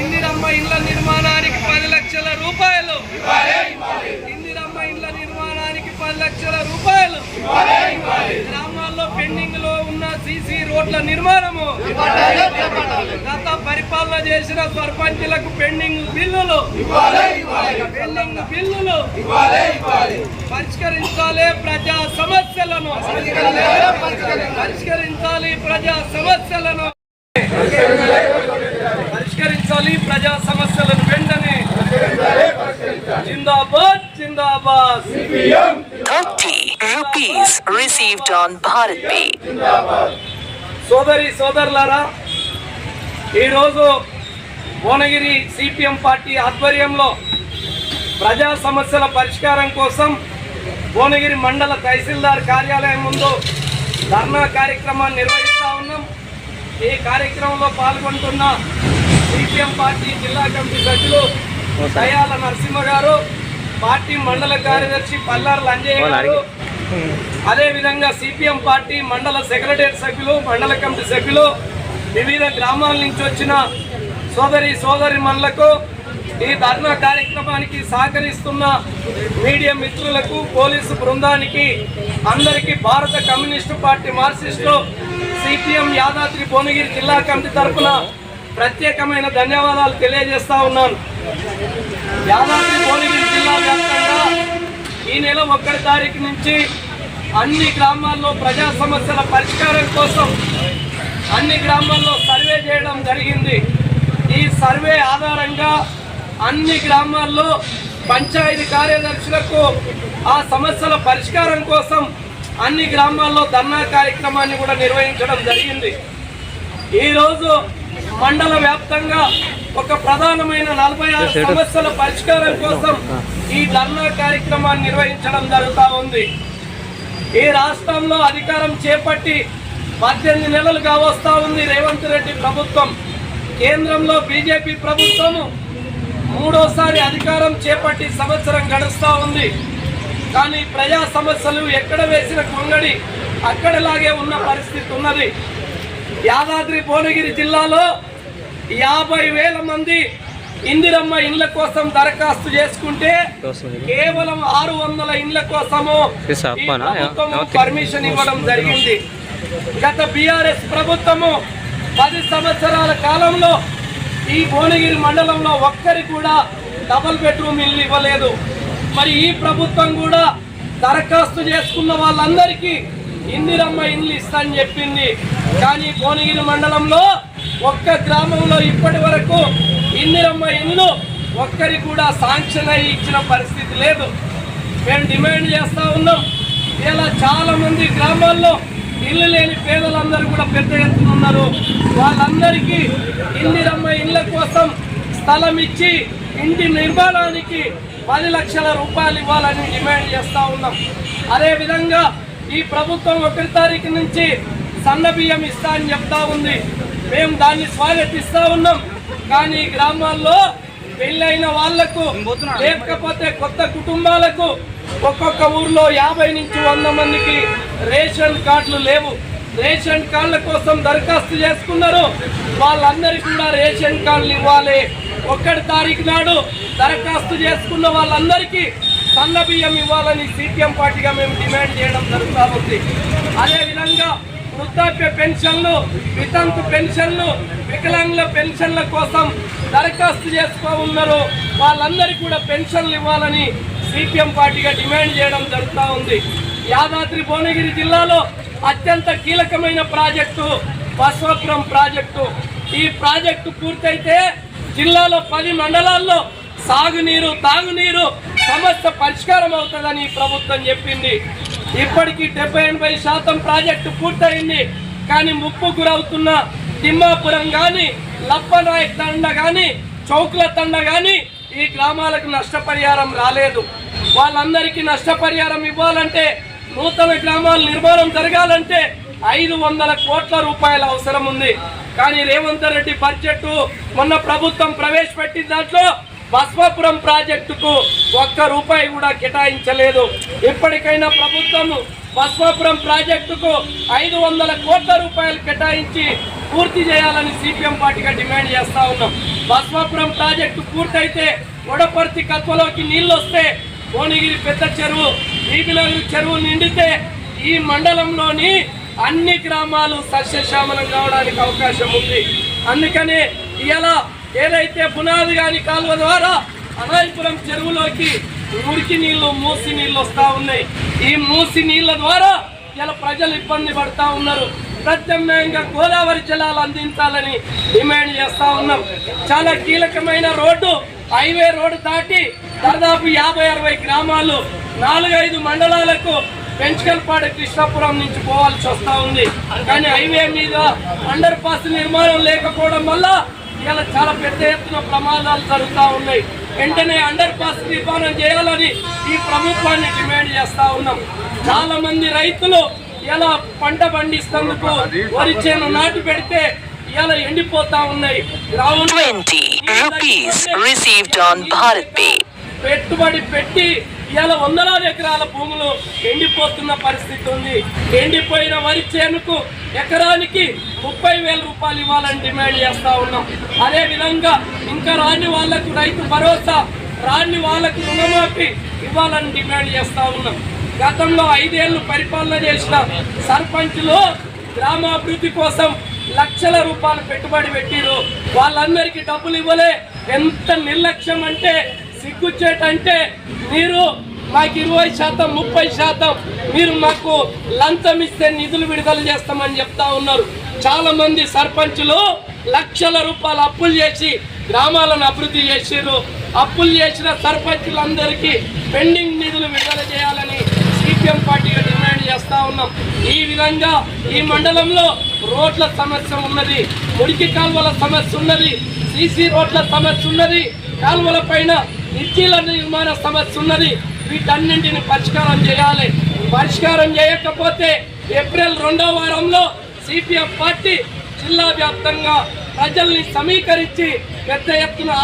ఇందిరమ్మ ఇళ్ళ నిర్మాణానికి పది లక్షల రూపాయలు. ఇందిరమ్మ ఇళ్ళ నిర్మాణానికి పది లక్షల రూపాయలు. గ్రామాల్లో పెండింగ్లో ఉన్న సీసీ రోడ్ల నిర్మాణము. గత పరిపాలన చేసిన సర్పంచులకు పెండింగ్ బిల్లులు. పెండింగ్ బిల్లులు. పరిష్కరించాలి ప్రజా సమస్యలను. పరిష్కరించాలి ప్రజా సమస్యలను. పరిష్కరించాలి ప్రజా సమస్యలను వెంటనే. జిందాబాద్ జిందాబాద్. 30 rupees received on Bharat Pay. సోదరి సోదరులారా ఈరోజు భువనగిరి సిపిఎం పార్టీ ఆధ్వర్యంలో ప్రజా సమస్యల పరిష్కారం కోసం భువనగిరి మండల తహసీల్దార్ కార్యాలయం ముందు ధర్నా కార్యక్రమాన్ని నిర్వహిస్తా ఉన్నాం. ఈ కార్యక్రమంలో పాల్గొంటున్న సిపిఎం పార్టీ జిల్లా కమిటీ సభ్యులు దయాల నరసింహ గారు పార్టీ మండల కార్యదర్శి పల్లార లంజయ్య గారు. అదేవిధంగా సిపిఎం పార్టీ మండల సెక్రటరీ సభ్యులు మండల కమిటీ సభ్యులు వివిధ గ్రామాల నుంచి వచ్చిన సోదరి సోదరి మనులకు ఈ ధర్నా కార్యక్రమానికి సహకరిస్తున్న మీడియా మిత్రులకు పోలీసు బృందానికి అందరికీ భారత communist party marxist CPM Yadadri Bhuvanagiri జిల్లా కమిటీ తరఫున ప్రత్యేకమైన ధన్యవాదాలు తెలియజేస్తా ఉన్నాను. యాదాద్రి భువనగిరి జిల్లా వ్యాప్తంగా ఈ నెల ఒకటి తారీఖు నుంచి అన్ని గ్రామాల్లో ప్రజా సమస్యల పరిష్కారం కోసం అన్ని గ్రామాల్లో సర్వే చేయడం జరిగింది. ఈ సర్వే ఆధారంగా అన్ని గ్రామాల్లో పంచాయతీ కార్యదర్శులకు ఆ సమస్యల పరిష్కారం కోసం అన్ని గ్రామాల్లో ధర్నా కార్యక్రమాన్ని కూడా నిర్వహించడం జరిగింది. ఈరోజు మండల వ్యాప్తంగా ఒక ప్రధానమైన నలభై ఆరు సమస్యల పరిష్కారం కోసం ఈ ధర్నా కార్యక్రమాన్ని నిర్వహించడం జరుగుతూ ఉంది. ఈ రాష్ట్రంలో అధికారం చేపట్టి పద్దెనిమిది నెలలుగా వస్తా ఉంది రేవంత్ రెడ్డి ప్రభుత్వం. కేంద్రంలో బీజేపీ ప్రభుత్వము మూడోసారి అధికారం చేపట్టి సంవత్సరం గడుస్తూ ఉంది. కానీ ప్రజా సమస్యలు ఎక్కడ వేసిన కొంగడి అక్కడలాగే ఉన్న పరిస్థితి ఉన్నది. యాదాద్రి భువనగిరి జిల్లాలో యాభై వేల మంది ఇందిరమ్మ ఇండ్ల కోసం దరఖాస్తు చేసుకుంటే కేవలం ఆరు వందల ఇండ్ల కోసము పర్మిషన్ ఇవ్వడం జరిగింది. గత బీఆర్ఎస్ ప్రభుత్వము పది సంవత్సరాల కాలంలో ఈ భువనగిరి మండలంలో ఒక్కరి కూడా డబుల్ బెడ్రూమ్ ఇల్లు ఇవ్వలేదు. మరి ఈ ప్రభుత్వం కూడా దరఖాస్తు చేసుకున్న వాళ్ళందరికీ ఇందిరమ్మ ఇల్లు ఇస్తానని చెప్పింది. కానీ భువనగిరి మండలంలో ఒక్క గ్రామంలో ఇప్పటి వరకు ఇందిరమ్మ ఇల్లు ఒక్కరి కూడా శాంక్షన్ అయ్యి ఇచ్చిన పరిస్థితి లేదు. మేము డిమాండ్ చేస్తూ ఉన్నాం. ఇలా చాలామంది గ్రామాల్లో ఇళ్ళు లేని పేదలందరూ కూడా పెద్ద ఎత్తున ఉన్నారు. వాళ్ళందరికీ ఇందిరమ్మ ఇళ్ళ కోసం స్థలం ఇచ్చి ఇంటి నిర్మాణానికి పది లక్షల రూపాయలు ఇవ్వాలని డిమాండ్ చేస్తూ ఉన్నాం. అదేవిధంగా ఈ ప్రభుత్వం ఒకటి తారీఖు నుంచి సన్న బియ్యం ఇస్తా అని చెప్తా ఉంది. మేము దాన్ని స్వాగతిస్తూ ఉన్నాం. కానీ గ్రామాల్లో పెళ్ళైన వాళ్ళకు లేకపోతే కొత్త కుటుంబాలకు ఒక్కొక్క ఊర్లో యాభై నుంచి వంద మందికి రేషన్ కార్డులు లేవు. రేషన్ కార్డుల కోసం దరఖాస్తు చేసుకున్నారు. వాళ్ళందరికీ కూడా రేషన్ కార్డులు ఇవ్వాలి. ఒక్కటి తారీఖు నాడు దరఖాస్తు చేసుకున్న వాళ్ళందరికీ సన్న బియ్యం ఇవ్వాలని సిపిఎం పార్టీగా మేము డిమాండ్ చేయడం జరుగుతూ ఉంది. అదేవిధంగా వృద్ధాప్య పెన్షన్లు వితంతు పెన్షన్లు వికలాంగుల పెన్షన్ల కోసం దరఖాస్తు చేసుకో ఉన్నారు. వాళ్ళందరికీ కూడా పెన్షన్లు ఇవ్వాలని సిపిఎం పార్టీగా డిమాండ్ చేయడం జరుగుతూ ఉంది. యాదాద్రి భువనగిరి జిల్లాలో అత్యంత కీలకమైన ప్రాజెక్టు బసవపురం ప్రాజెక్టు. ఈ ప్రాజెక్టు పూర్తయితే జిల్లాలో పది మండలాల్లో సాగునీరు తాగునీరు సమస్య పరిష్కారం అవుతుందని ఈ ప్రభుత్వం చెప్పింది. ఇప్పటికీ డెబ్బై ఎనభై శాతం ప్రాజెక్టు పూర్తయింది. కానీ ముప్పు గురవుతున్న తిమ్మాపురం కానీ లప్పనాయక్ తండ కానీ చౌకుల తండ కానీ ఈ గ్రామాలకు నష్టపరిహారం రాలేదు. వాళ్ళందరికీ నష్టపరిహారం ఇవ్వాలంటే నూతన గ్రామాల నిర్మాణం జరగాలంటే ఐదు వందల కోట్ల రూపాయల అవసరం ఉంది. కానీ రేవంత్ రెడ్డి బడ్జెట్ మొన్న ప్రభుత్వం ప్రవేశపెట్టిన దాంట్లో బస్వాపురం ప్రాజెక్టుకు ఒక్క రూపాయి కూడా కేటాయించలేదు. ఇప్పటికైనా ప్రభుత్వం బస్వాపురం ప్రాజెక్టుకు ఐదు వందల కోట్ల రూపాయలు కేటాయించి పూర్తి చేయాలని సిపిఎం పార్టీగా డిమాండ్ చేస్తా ఉన్నాం. బస్వాపురం ప్రాజెక్టు పూర్తయితే వడపర్తి కత్వలోకి నీళ్ళు వస్తే భువనగిరి పెద్ద చెరువు బీబీనగర్ చెరువు నిండితే ఈ మండలంలోని అన్ని గ్రామాలు సస్యశ్యామలం కావడానికి అవకాశం ఉంది. అందుకని ఇలా ఏదైతే పునాది కాని కాలువ ద్వారా అనాయపురం చెరువులోకి మురికి నీళ్ళు మూసి నీళ్ళు వస్తూ ఉన్నాయి. ఈ మూసి నీళ్ళ ద్వారా ఇలా ప్రజలు ఇబ్బంది పడతా ఉన్నారు. ప్రత్యామ్నాయంగా గోదావరి జలాలు అందించాలని డిమాండ్ చేస్తా ఉన్నాం. చాలా కీలకమైన రోడ్డు హైవే రోడ్డు దాటి దాదాపు యాభై అరవై గ్రామాలు నాలుగైదు మండలాలకు పెంచకల్పాడు కృష్ణాపురం నుంచి పోవాల్సి వస్తూ ఉంది. కానీ హైవే మీద అండర్ పాస్ నిర్మాణం లేకపోవడం వల్ల ఇలా చాలా పెద్ద ఎత్తున ప్రమాదాలు జరుగుతూ ఉన్నాయి. వెంటనే అండర్ పాస్ నిర్మాణం చేయాలని ఈ ప్రభుత్వాన్ని డిమాండ్ చేస్తూ ఉన్నాం. చాలా మంది రైతులు ఇలా పంట పండిస్తందుకు వరి చేను నాటు పెడితే ఇలా ఎండిపోతా ఉన్నాయి. Ground 20 rupees received on Bharat Pay. పెట్టుబడి పెట్టి ఇలా వందలాది ఎకరాల భూములు ఎండిపోతున్న పరిస్థితి ఉంది. ఎండిపోయిన వరి చేనుకు ఎకరానికి ముప్పై వేల రూపాయలు ఇవ్వాలని డిమాండ్ చేస్తా ఉన్నాం. అదే విధంగా ఇంకా రాని వాళ్ళకు రైతు భరోసా రాని వాళ్ళకు రుణమాఫీ ఇవ్వాలని డిమాండ్ చేస్తా ఉన్నాం. గతంలో ఐదేళ్ళు పరిపాలన చేసిన సర్పంచ్లు గ్రామాభివృద్ధి కోసం లక్షల రూపాయలు పెట్టుబడి పెట్టిరు వాళ్ళందరికీ డబ్బులు ఇవ్వలే. ఎంత నిర్లక్ష్యం అంటే సిగ్గుచ్చేటంటే మీరు మాకు ఇరవై శాతం ముప్పై శాతం మీరు మాకు లంచం ఇస్తే నిధులు విడుదల చేస్తామని చెప్తా ఉన్నారు. చాలా మంది సర్పంచులు లక్షల రూపాయలు అప్పులు చేసి గ్రామాలను అభివృద్ధి చేసారు అప్పులు చేసిన సర్పంచులందరికీ పెండింగ్ నిధులు విడుదల సిపిఎం పార్టీగా డిమాండ్ చేస్తా ఉన్నాం. ఈ విధంగా ఈ మండలంలో రోడ్ల సమస్య ఉన్నది మురికి కాలువల సమస్య ఉన్నది సీసీ రోడ్ల సమస్య ఉన్నది కాలువల పైన నిర్చీల నిర్మాణ సమస్య ఉన్నది. వీటన్నింటిని పరిష్కారం చేయాలి. పరిష్కారం చేయకపోతే ఏప్రిల్ రెండో వారంలో సిపిఎం పార్టీ జిల్లా వ్యాప్తంగా ప్రజల్ని సమీకరించి పెద్ద ఎత్తున